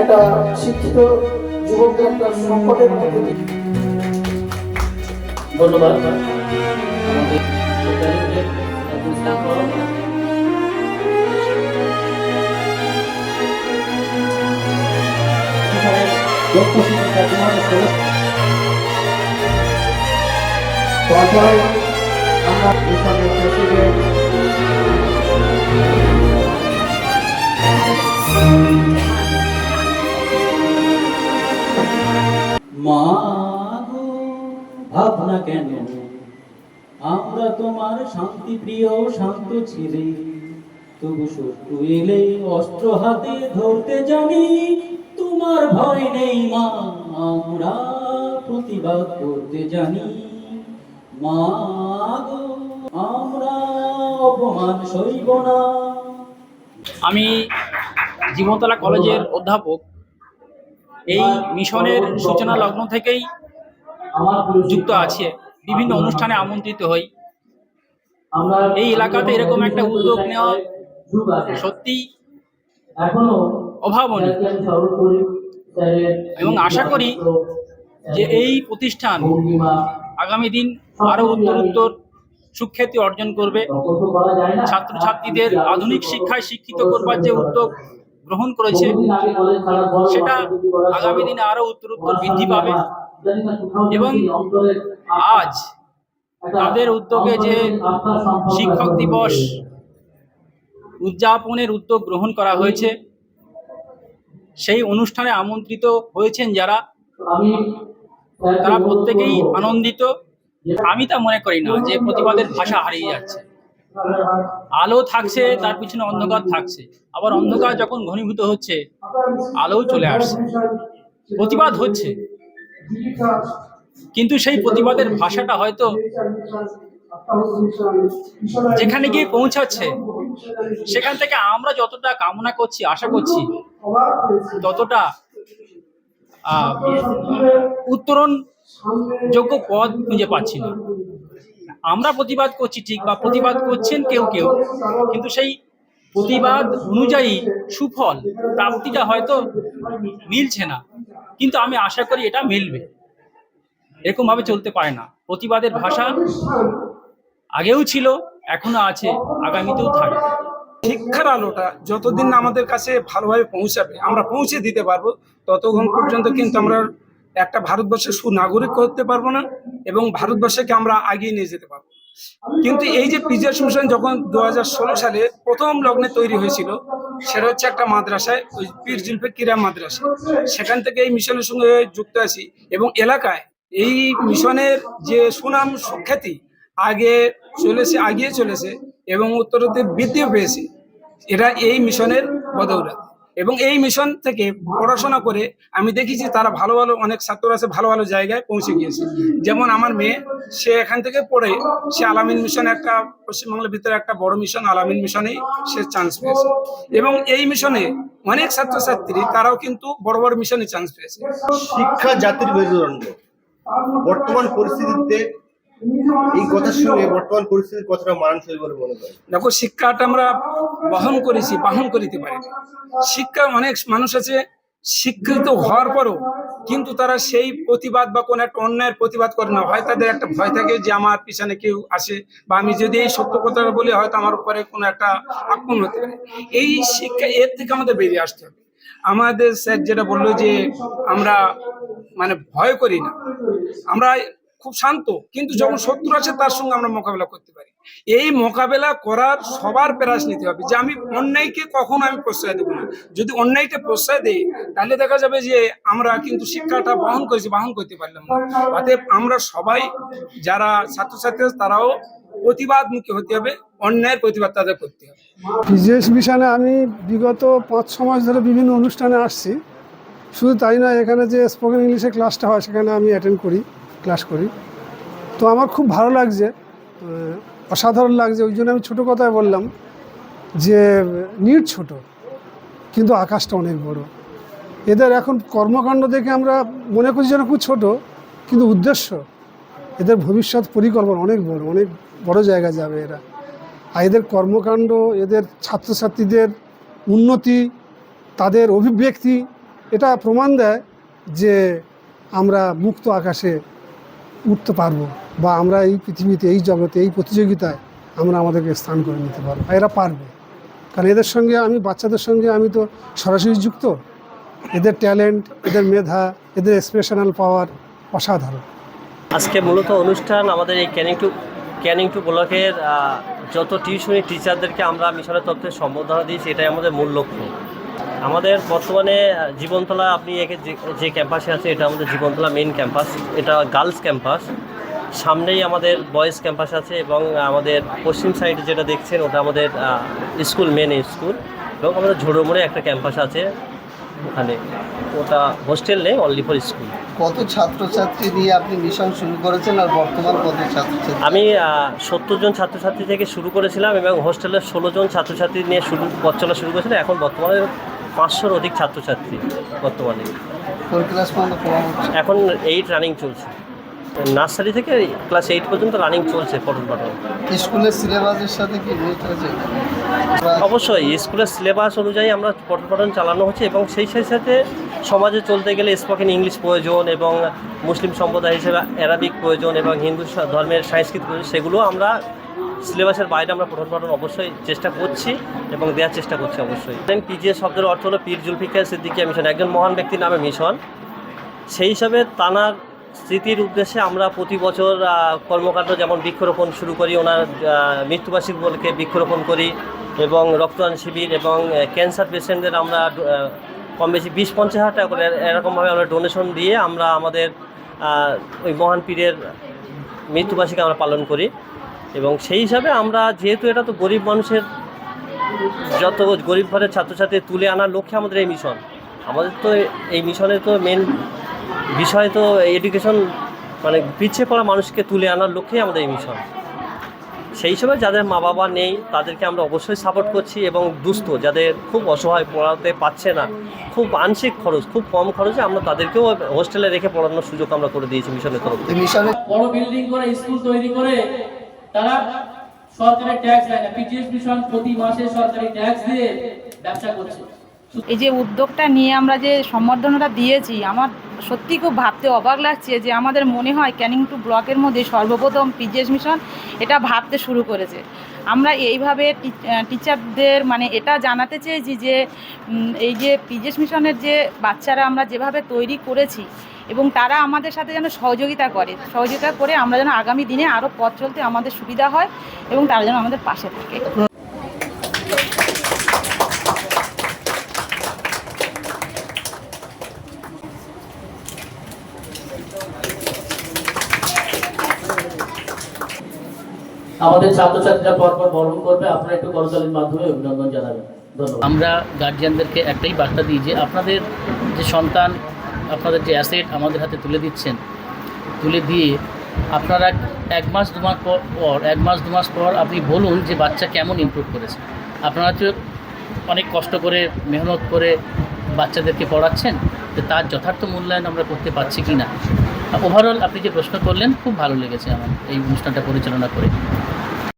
একটা শিক্ষিত যুবকদের একটা সংকটের মধ্যে ধন্যবাদ। তারপরে আমরা প্রেসিডেন্ট মা গো, ভাবনা কেন? আমরা তোমার শান্তি প্রিয় শান্ত ছেলে। তবু শত্রু এলে অস্ত্র হাতে ধরতে জানি তোমার ভয় নেই মা আমরা প্রতিবাদ করতে জানি। মা গো, আমরা অপমান সইব না। আমি জীবনতলা কলেজের অধ্যাপক এই মিশনের সূচনা লগ্ন থেকেই যুক্ত আছে। বিভিন্ন অনুষ্ঠানে আমন্ত্রিত হই। এই এলাকাতে এরকম একটা উদ্যোগ নেওয়া। সত্যি অভাবনীয়। এবং আশা করি যে এই প্রতিষ্ঠান আগামী দিন আরও উত্তর উত্তর সুখ্যাতি অর্জন করবে। ছাত্রছাত্রীদের আধুনিক শিক্ষায় শিক্ষিত করবার যে উদ্যোগ গ্রহণ করেছে সেটা আগামী দিনে আরও উত্তর উত্তর বৃদ্ধি পাবে। না কোথাও এবং আজ তাদের উদ্যোগে যে শিক্ষক দিবস উদযাপনের উদ্যোগ গ্রহণ করা হয়েছে। সেই অনুষ্ঠানে আমন্ত্রিত হয়েছেন যারা। তারা প্রত্যেকেই আনন্দিত। আমি তা মনে করি না যে প্রতিবাদের ভাষা হারিয়ে যাচ্ছে। আলো থাকছে, তার পিছনে অন্ধকার থাকছে। আবার অন্ধকার যখন ঘনীভূত হচ্ছে, আলোও চলে আসছে। প্রতিবাদ হচ্ছে। কিন্তু সেই প্রতিবাদের ভাষাটা হয়তো যেখানে গিয়ে পৌঁছাচ্ছে, সেখান থেকে আমরা যতটা কামনা করছি, আশা করছি, ততটা উত্তরণ যোগ্য পদ খুঁজে পাচ্ছি না। আমরা প্রতিবাদ করছি ঠিক বা প্রতিবাদ করছেন কেউ কেউ, কিন্তু সেই প্রতিবাদ অনুযায়ী সুফল প্রাপ্তিটা হয়তো মিলছে না। কিন্তু আমি আশা করি এটা মিলবে। এরকম ভাবে চলতে পারে না। প্রতিবাদের ভাষা আগেও ছিল এখনও আছে, আগামীতেও থাকবে। শিক্ষার আলোটা যতদিন আমাদের কাছে ভালোভাবে পৌঁছাবে, আমরা পৌঁছে দিতে পারব, ততক্ষণ পর্যন্ত কিন্তু আমরা একটা ভারতবর্ষের সুনাগরিক করতে পারব না এবং ভারতবর্ষকে আমরা আগিয়ে নিয়ে যেতে পারব। কিন্তু এই যে পিজিএস মিশন যখন দু হাজার ষোলো সালে প্রথম লগ্নে তৈরি হয়েছিল, সেটা হচ্ছে একটা মাদ্রাসায়, ওই পীর জুলফে কিরা মাদ্রাসা। সেখান থেকে এই মিশনের সঙ্গে যুক্ত আছি এবং এলাকায় এই মিশনের যে সুনাম সুখ্যাতি আগে চলেছে, আগিয়ে চলেছে এবং উত্তরতে বৃদ্ধিও পেয়েছে। এটা এই মিশনের বদৌলত। এবং এই মিশন থেকে পড়াশোনা করে আমি দেখেছি তারা ভালো ভালো অনেক ছাত্র আছে ভালো ভালো জায়গায় পৌঁছে গিয়েছে। যেমন আমার মেয়ে, সে এখান থেকে পড়ে, সে আলামিন মিশন একটা পশ্চিমবাংলার ভিতরে একটা বড় মিশন আলামিন মিশনে সে চান্স পেয়েছে। এবং এই মিশনে অনেক ছাত্রছাত্রী, তারাও কিন্তু বড় বড় মিশনে চান্স পেয়েছে। শিক্ষা জাতির মেরুদণ্ড। বর্তমান পরিস্থিতিতে এই কথার সঙ্গে বর্তমান পরিস্থিতির কথাটা মানানসই বলে মনে করেন? দেখো, শিক্ষাটা আমরা বহন করেছি, বাহন করিতে পারি। শিক্ষা অনেক মানুষ আছে, শিক্ষিত হওয়ার পরও কিন্তু তারা সেই প্রতিবাদ বা কোনো একটা অন্যায়ের প্রতিবাদ করে না। হয় তাদের একটা ভয় থাকে যে আমার পিছনে কেউ আসে বা আমি যদি এই সত্য কথাটা বলি, হয়তো আমার উপরে কোনো একটা আক্রমণ হতে পারে। এই শিক্ষা এর থেকে আমাদের বেরিয়ে আসতে হবে। আমাদের স্যার যেটা বলল যে আমরা মানে ভয় করি না। আমরা খুব শান্ত কিন্তু যখন শত্রু আসে তার সঙ্গে আমরা মোকাবেলা করতে পারি। এই মোকাবেলা করার সবার প্রয়াস নিতে হবে যে আমি অন্যায়কে কখনো আমি প্রশ্রয় দেবো না। যদি অন্যায়কে প্রশ্রয় দেই তাহলে দেখা যাবে যে আমরা কিন্তু শিক্ষাটা বহন করেছি বহন করতে পারলাম না। অতএব আমরা সবাই যারা ছাত্রছাত্রী আছে, তারাও প্রতিবাদমুখী হতে হবে অন্যায়ের প্রতিবাদ তাদের করতে হবে। পিজিএস মিশনে আমি বিগত পাঁচ ছ মাস ধরে বিভিন্ন অনুষ্ঠানে আসছি। শুধু তাই নয় এখানে যে স্পোকেন ইংলিশের ক্লাসটা হয় সেখানে আমি অ্যাটেন্ড করি। ক্লাস করি। তো আমার খুব ভালো লাগছে অসাধারণ লাগছে। ওই জন্য আমি ছোটো কথায় বললাম যে, নিট ছোট, কিন্তু আকাশটা অনেক বড়। এদের এখন কর্মকাণ্ড দেখে আমরা মনে করছি যেন খুব ছোট, কিন্তু উদ্দেশ্য, এদের ভবিষ্যৎ পরিকল্পনা অনেক বড় অনেক বড় জায়গায় যাবে এরা। আর এদের কর্মকাণ্ড, এদের ছাত্রছাত্রীদের উন্নতি, তাদের অভিব্যক্তি, এটা প্রমাণ দেয় যে আমরা মুক্ত আকাশে উঠতে পারব বা আমরা এই পৃথিবীতে, এই জগতে, এই প্রতিযোগিতায় আমরা আমাদেরকে স্থান করে নিতে পারব এরা পারবে। কারণ এদের সঙ্গে আমি, বাচ্চাদের সঙ্গে আমি তো সরাসরি যুক্ত। এদের ট্যালেন্ট, এদের মেধা, এদের এক্সপ্রেশনাল পাওয়ার অসাধারণ। আজকে মূলত অনুষ্ঠান আমাদের এই ক্যানিং টু ক্যানিং টু ব্লকের যত টিউশনি টিচারদেরকে আমরা মিশনের তত্ত্বে সম্বোধনা দিয়েছি, এটাই আমাদের মূল লক্ষ্য। আমাদের বর্তমানে জীবনতলা আপনি একে যে- ক্যাম্পাসে আছে এটা আমাদের জীবনতলা মেন ক্যাম্পাস এটা গার্লস ক্যাম্পাস সামনেই আমাদের বয়েজ ক্যাম্পাস আছে এবং আমাদের পশ্চিম সাইডে যেটা দেখছেন ওটা আমাদের স্কুল মেন স্কুল এবং আমাদের ঝোড়োমোড়ে একটা ক্যাম্পাস আছে। ওখানে ওটা হোস্টেল নেই অনলি ফর স্কুল কত ছাত্রছাত্রী নিয়ে আপনি মিশন শুরু করেছেন আর বর্তমান কত ছাত্রছাত্রী? আমি সত্তর জন ছাত্রছাত্রী থেকে শুরু করেছিলাম এবং হোস্টেলের ষোলো জন ছাত্রছাত্রী নিয়ে শুরু পথ চলা শুরু করেছিলাম এখন বর্তমানে পাঁচশোর অধিক ছাত্রছাত্রী বর্তমানে। এখন এইট রানিং চলছে। নার্সারি থেকে ক্লাস এইট পর্যন্ত রানিং চলছে পঠন পাঠন। স্কুলের সিলেবাসের সাথে কি অবশ্যই স্কুলের সিলেবাস অনুযায়ী আমরা পঠন পাঠন চালানো হচ্ছে এবং সেই সাথে সাথে সমাজে চলতে গেলে স্পোকেন ইংলিশ প্রয়োজন এবং মুসলিম সম্প্রদায় হিসেবে অ্যারাবিক প্রয়োজন এবং হিন্দু ধর্মের সাংস্কৃতিক প্রয়োজন সেগুলো আমরা সিলেবাসের বাইরে আমরা পঠন পাঠন অবশ্যই চেষ্টা করছি এবং দেওয়ার চেষ্টা করছি অবশ্যই। পিজিএস শব্দের অর্থ হলো পীর জুলফিকার সিদ্দিকিয়া মিশন। একজন মহান ব্যক্তির নামে মিশন। সেই হিসাবে তানার স্মৃতির উদ্দেশ্যে আমরা প্রতি বছর কর্মকাণ্ড যেমন বৃক্ষরোপণ শুরু করি, ওনার মৃত্যুবার্ষিকী উপলক্ষে বৃক্ষরোপণ করি এবং রক্তদান শিবির এবং ক্যান্সার পেশেন্টদের আমরা কম বেশি বিশ পঞ্চাশ হাজার টাকা করে এরকমভাবে আমরা ডোনেশন দিয়ে আমরা আমাদের ওই মহান পীরের মৃত্যুবার্ষিকী আমরা পালন করি। এবং সেই হিসাবে আমরা যেহেতু এটা তো গরিব মানুষের যত গরিব ঘরের ছাত্রছাত্রী তুলে আনার লক্ষ্যে আমাদের এই মিশন আমাদের তো এই মিশনে তো মেন বিষয় তো এডুকেশন মানে পিছিয়ে পড়া মানুষকে তুলে আনার লক্ষ্যেই আমাদের এই মিশন সেই সময় যাদের মা বাবা নেই তাদেরকে আমরা অবশ্যই সাপোর্ট করছি এবং দুস্থ যাদের খুব অসহায় পড়াতে পারছে না খুব আংশিক খরচ খুব কম খরচে আমরা তাদেরকেও হোস্টেলে রেখে পড়ানোর সুযোগ আমরা করে দিয়েছি মিশনের তরফ থেকে। মিশনে বড় বিল্ডিং করে স্কুল তৈরি করে তারা সরকারের ট্যাক্স দেয় না। পিজিএস মিশন প্রতি মাসে সরকারি ট্যাক্স দিয়ে ব্যবসা করছে। এই যে উদ্যোগটা নিয়ে আমরা যে সম্বর্ধনাটা দিয়েছি, আমার সত্যি খুব ভাবতে অবাক লাগছে যে আমাদের মনে হয় ক্যানিং টু ব্লকের মধ্যে সর্বপ্রথম পিজিএস মিশন এটা ভাবতে শুরু করেছে। আমরা এইভাবে টিচারদের মানে এটা জানাতে চেয়েছি যে এই যে পিজিএস মিশনের যে বাচ্চারা আমরা যেভাবে তৈরি করেছি এবং তারা আমাদের সাথে যেন সহযোগিতা করে সহযোগিতা করে আমরা যেন আগামী দিনে আরও পথ চলতে আমাদের সুবিধা হয় এবং তারা যেন আমাদের পাশে থাকে। আমাদের ছাত্রছাত্রীরা পরপর বরণ করবে আপনারা একটু করতালির মাধ্যমে অভিনন্দন জানাবেন। ধন্যবাদ। আমরা গার্জিয়ানদেরকে একটাই বার্তা দিই যে আপনাদের যে সন্তান আপনাদের যে অ্যাসেট আমাদের হাতে তুলে দিচ্ছেন, তুলে দিয়ে আপনারা এক মাস, দু মাস পর এক মাস, দু মাস পর আপনি বলুন যে বাচ্চা কেমন ইমপ্রুভ করেছে। আপনারা তো অনেক কষ্ট করে, মেহনত করে বাচ্চাদেরকে পড়াচ্ছেন, তো তার যথার্থ মূল্যায়ন আমরা করতে পারছি কি না ওভারঅল আপনি যে প্রশ্ন করলেন, খুব ভালো লেগেছে আমার এই অনুষ্ঠানটা পরিচালনা করে।